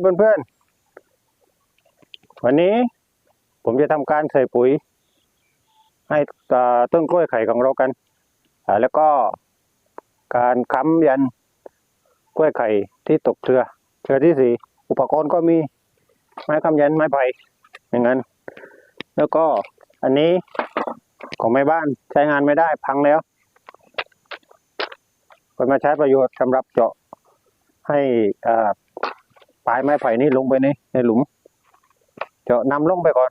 เพื่อนๆ วันนี้ผมจะทำการใส่ปุ๋ย ให้ต้นกล้วยไข่ของเรากันแล้วก็การค้ำยันกล้วยไข่ที่ตกเครือ เครือที่สี่อุปกรณ์ก็มีไม้ค้ำยันไม้ไผ่อย่างนั้น แล้วก็อันนี้ของแม่บ้านใช้งานไม่ได้พังแล้วก็มาใช้ประโยชน์สำหรับเจาะให้อ่า ปลายไม้ไผ่นี่ลงไปในในหลุม เจาะนำลงไปก่อน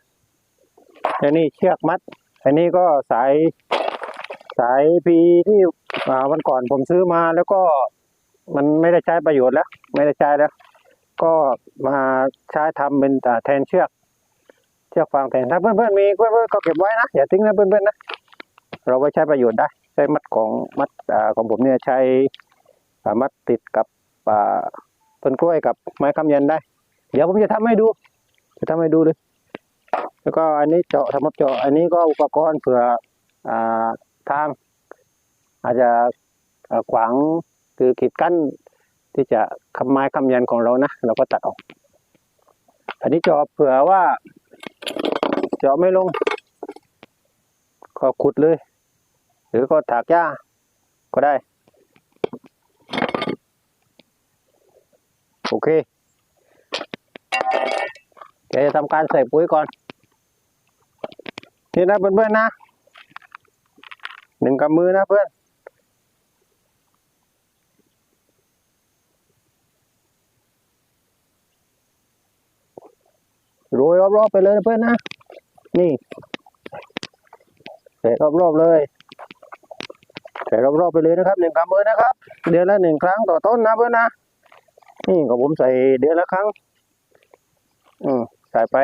แล้วนี่เชือกมัด อันนี้ก็สายสายพีที่วันก่อนผมซื้อมาแล้วก็มันไม่ได้ใช้ประโยชน์แล้ว ไม่ได้ใช้แล้ว ก็มาใช้ทำเป็นแทนเชือก เชือกฟางแทนถ้าเพื่อนๆมีเพื่อนๆก็เก็บไว้นะอย่าทิ้งนะเพื่อนๆนะเราไว้ใช้ประโยชน์ได้ใช้มัดของมัดอของผมเนี่ยใช้อ่ามัดติดกับอ่า ต้นกล้วยกับไม้คำยันได้ เดี๋ยวผมจะทำให้ดู จะทำให้ดูเลย แล้วก็อันนี้เจาะสำหรับเจาะ อันนี้ก็อุปกรณ์เผื่ออ่าทาง อาจจะขวางคือขีดกั้นที่จะคำไม้คำยันของเรานะเราก็ตัดออก อันนี้เจาะเผื่อว่า เจาะไม่ลง ก็ขุดเลย หรือก็ถากหญ้าก็ได้ โอเคเดี๋ยวจะทำการใส่ปุ๋ยก่อนนี่นะเพื่อนๆนะหนึ่งกำมือนะเพื่อนโรยรอบๆไปเลยนะเพื่อนนะ นี่ใส่รอบๆเลยใส่รอบๆไปเลยนะครับหนึ่งกำมือนะครับ เดือนละหนึ่งครั้งต่อต้นนะเพื่อนนะ นี่ก็ผมใส่เดือนละครั้ง อืมใส่ไป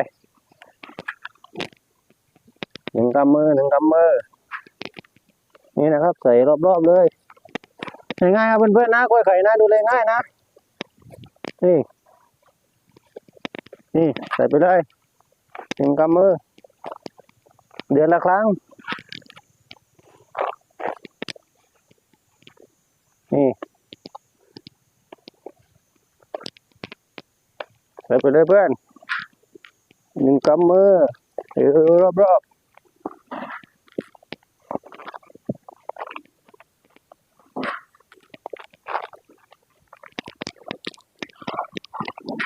หนึ่งกำมือหนึ่งกำมือ นี่นะครับ ใส่รอบๆเลยง่ายๆครับเพื่อนๆนะกล้วยไข่นะดูเลยง่ายนะ นี่ นี่ใส่ไปเลยหนึ่งกำมือ เดือนละครั้ง นี่ ใส่ไปเลยเพื่อนหนึ่งกำมือเออรอบรอบ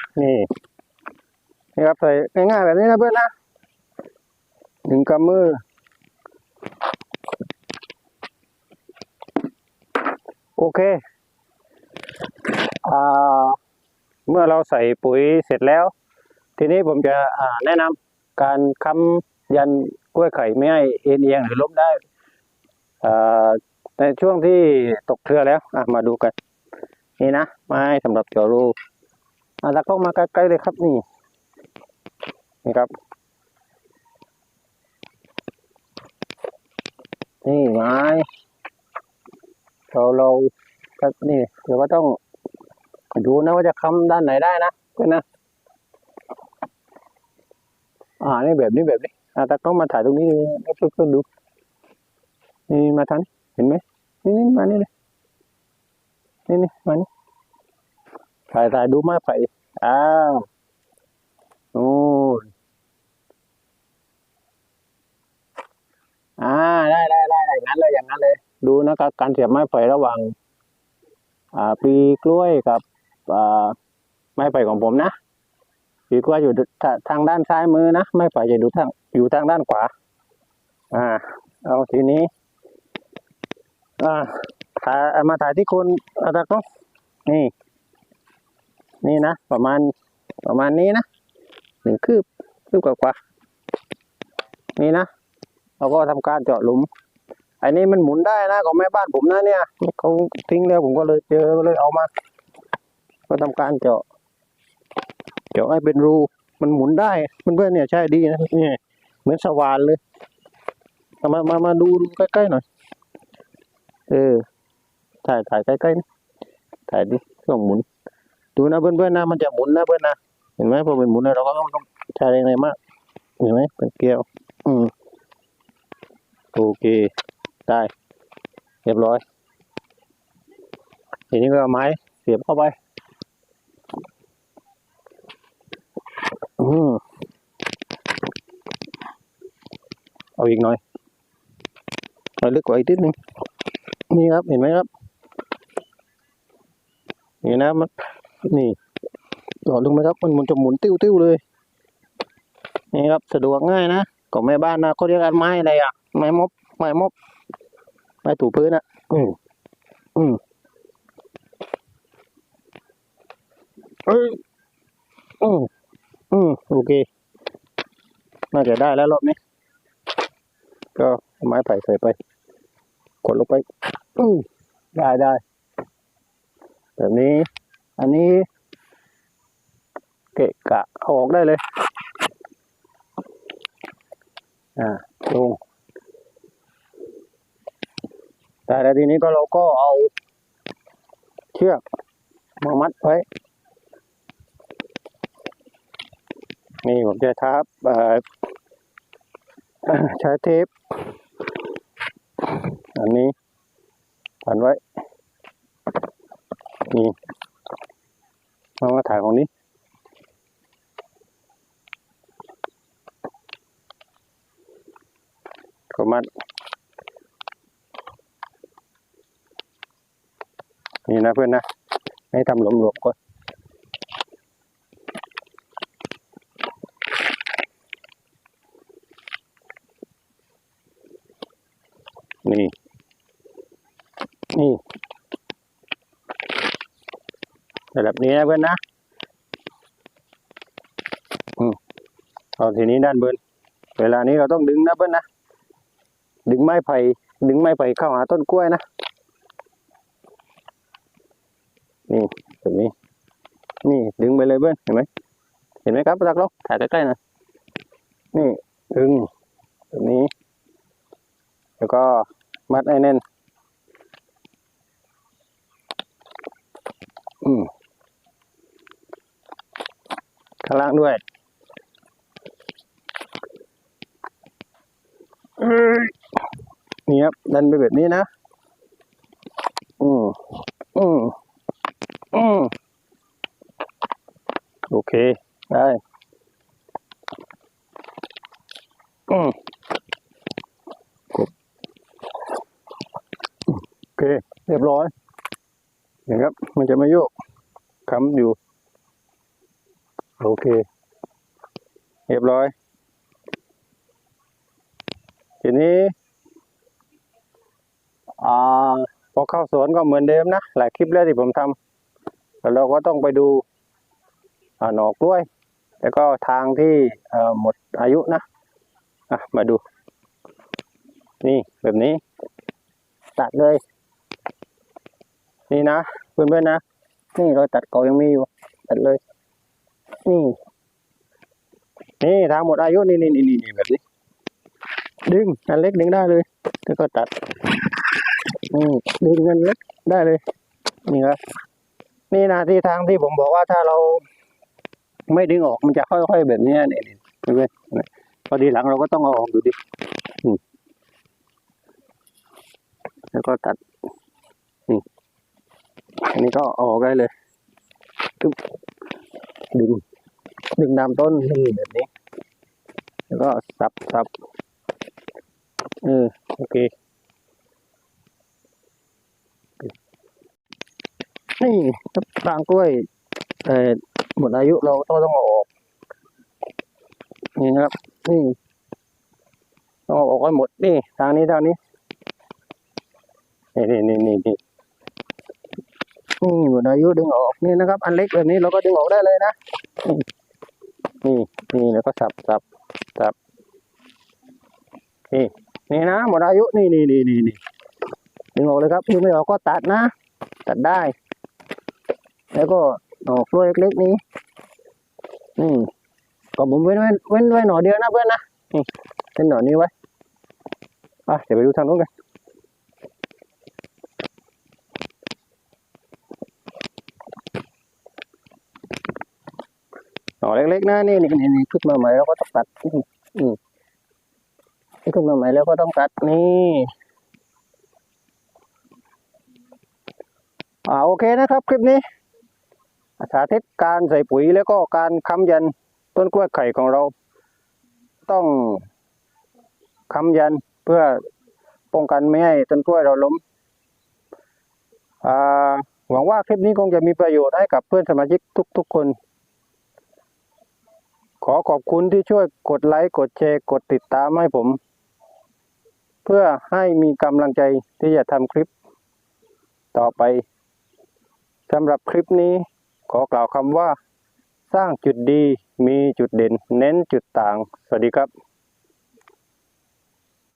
ๆนี่นี่ครับใส่ง่ายๆแบบนี้นะเพื่อนนะหนึ่งกำมือ โอเคอ่า เมื่อเราใส่ปุ๋ยเสร็จแล้ว ทีนี้ผมจะแนะนำการค้ำยันกล้วยไข่ไม่ให้เอ็นเอียงหรือล้มได้ในช่วงที่ตกเครือแล้วมาดูกัน นี่นะไม้สำหรับเจาะรูอะแล้วก็มาใกล้ๆเลยครับนี่นี่ครับ นี่ไม้เราเราก็นี่เดี๋ยวก็ต้อง ดูนะว่าจะค้ำด้านไหนได้นะเพื่อนนะ อ่านี่แบบนี้แบบนี้อ่าแต่ต้องมาถ่ายตรงนี้ให้เพื่อนๆดู นี่มาทันเห็นไหมนี่นี่มานี่เลยนี่นี่มานี่ถ่ายถ่ายดูมาไปอ้าวโอ้อ่าได้ได้ได้ได้อย่างนั้นเลยอย่างนั้นเลย ดูนะครับการเสียบไม้ไผ่ระหว่างอ่าปีกล้วยกับ ไม้ไผ่ของผมนะปลีกล้วยอยู่ทางด้านซ้ายมือนะไม้ไผ่จะอยู่ทางอยู่ทางด้านขวา อ่า เอาทีนี้ อ่าถ่ายมาถ่ายที่คนอาตากล้องนี่ นี่นะประมาณประมาณนี้นะหนึ่งคืบคืบกว่าๆนี่นะเราก็ทำการเจาะหลุมอันนี้มันหมุนได้นะของแม่บ้านผมนะเนี่ยเขาทิ้งแล้วผมก็เลยเจอเลยเอามา ก็ทำการเจาะ เจาะให้เป็นรู มันหมุนได้เพื่อนๆเนี่ยใช่ดีนะเนี่ยเหมือนสว่านเลยเอามามามาดูใกล้ๆหน่อย เออ ถ่ายถ่ายใกล้ๆนะถ่ายดิเครื่องหมุน ดูนะเพื่อนๆนะมันจะหมุนนะเพื่อนนะเห็นไหมพอเป็นหมุนแล้วเราก็ต้องใช้แรงเลยมากเห็นไหมเป็นเกลียวอืมโอเค ได้ เรียบร้อยทีนี้ก็เอาไม้เสียบเข้าไป อืมเอาอีกหน่อยเอาลึกกว่าอีกนิดนึงนี่ครับเห็นไหมครับนี่นะมันนี่หลอดลงไหมครับ มันมันจะหมุนติ้วติ้วๆเลย นี่ครับสะดวกง่ายนะของแม่บ้านนะเขาเรียกกันไม้อะไรอะไม้มบไม้มบไม้ถูพื้นอะ อืมอืมเอ้ยอืม อืมโอเค น่าจะได้แล้วรอบนี้ ก็ไม้ไผ่ใส่ไป กดลงไป อืมได้ได้ แบบนี้ อันนี้เกะกะเอาออกได้เลย อ่าลงแต่แล้วทีนี้ก็เราก็เอาเชือกมามัดไว้ นี่ผมจะทับใช้เทป อันนี้พันไว้ นี่เอามาถ่ายของนี้ก็มัด นี่นะเพื่อนนะ ให้ทำหลวมๆก่อน นี่แบบนี้นะเพื่อนนะอืมเอาทีนี้ด้านบนเวลานี้เราต้องดึงนะเพื่อนนะ ดึงไม้ไผ่ ดึงไม้ไผ่เข้าหาต้นกล้วยนะ นี่แบบนี้ นี่ดึงไปเลยเพื่อน เห็นไหม เห็นไหมครับตักลงถ่ายใกล้ๆน่อยนี่ดึงแบบนี้ แล้วก็มัดให้แน่น อืมข้างล่างด้วยเอ้ยนี่ครับดันไปแบบนี้นะ อืมอืมอืมโอเค ได้ อืมโอเค เรียบร้อย เห็นครับ มันจะไม่โยกค้ำอยู่ โอเค เรียบร้อย ทีนี้อพอเข้าสวนก็เหมือนเดิมนะ หลายคลิปแล้วที่ผมทำแล้วเราก็ต้องไปดูหนอกล้วย แล้วก็ทางที่หมดอายุนะะมาดู นี่แบบนี้ ตัดเลย นี่นะเพื่อนๆนะ นี่รอยตัดเก่ายังมีอยู่ ตัดเลย นี่ นี่ทางหมดอายุนี่นี่นี่นี่แบบนี้ดึงอันเล็กดึงได้เลยแล้วก็ตัดนี่ดึงอันเล็กได้เลย นี่ครับนี่นะที่ทางที่ผมบอกว่าถ้าเราไม่ดึงออกมันจะค่อยๆแบบนี้นี่นี่เพื่อนพอดีหลังเราก็ต้องเอาออกดูดิอืมแล้วก็ตัดนี่ อันนี้ก็เอาออกได้เลยตึ๊บดึงดึงตามต้นนี่แบบนี้ แล้วก็สับสับเออโอเคนี่ถ้าทางกล้วยเอ่อหมดอายุเราต้องต้องเอาออก นี่นะครับ นี่ต้องเอาออกให้หมดนี่ทางนี้ทางนี้ นี่นี่นี่นี่ นี่หมดอายุดึงออกนี่นะครับ อันเล็กแบบนี้เราก็ดึงออกได้เลยนะ นี่นี่แล้วก็สับสับสับนี่นี่นะหมดอายุนี่นี่นี่นี่นี่ดึงออกเลยครับดึงไม่ออกก็ตัดนะ ตัดได้ แล้วก็ออกกล้วยเล็กๆนี้นี่ก็ผมเว้นเว้นเว้นไว้หน่อเดียวนะเพื่อนนะนี่เป็นหน่อนี้ไว้อะเดี๋ยวไปดูทางนู้นกันหน่อเล็ กนะนี่นี่นี่ขึ้นมาใหม่แล้วก็ต้องตัดอืมอืมนี่ขึ้นมาใหม่แล้วก็ต้องตัดนี่อ่าโอเคนะครับ คลิปนี้สาธิตการใส่ปุ๋ยแล้วก็การค้ำยันต้นกล้วยไข่ของเรา ต้องค้ำยันเพื่อป้องกันไม่ให้ต้นกล้วยเราล้มอ่าหวังว่าคลิปนี้คงจะมีประโยชน์ให้กับเพื่อนสมาชิกทุกๆคน ขอขอบคุณที่ช่วยกดไลค์กดแชร์กดติดตามให้ผม เพื่อให้มีกำลังใจที่จะทำคลิป ต่อไปสำหรับคลิปนี้ขอกล่าวคำว่า สร้างจุดดีมีจุดเด่น เน้นจุดต่าง สวัสดีครับ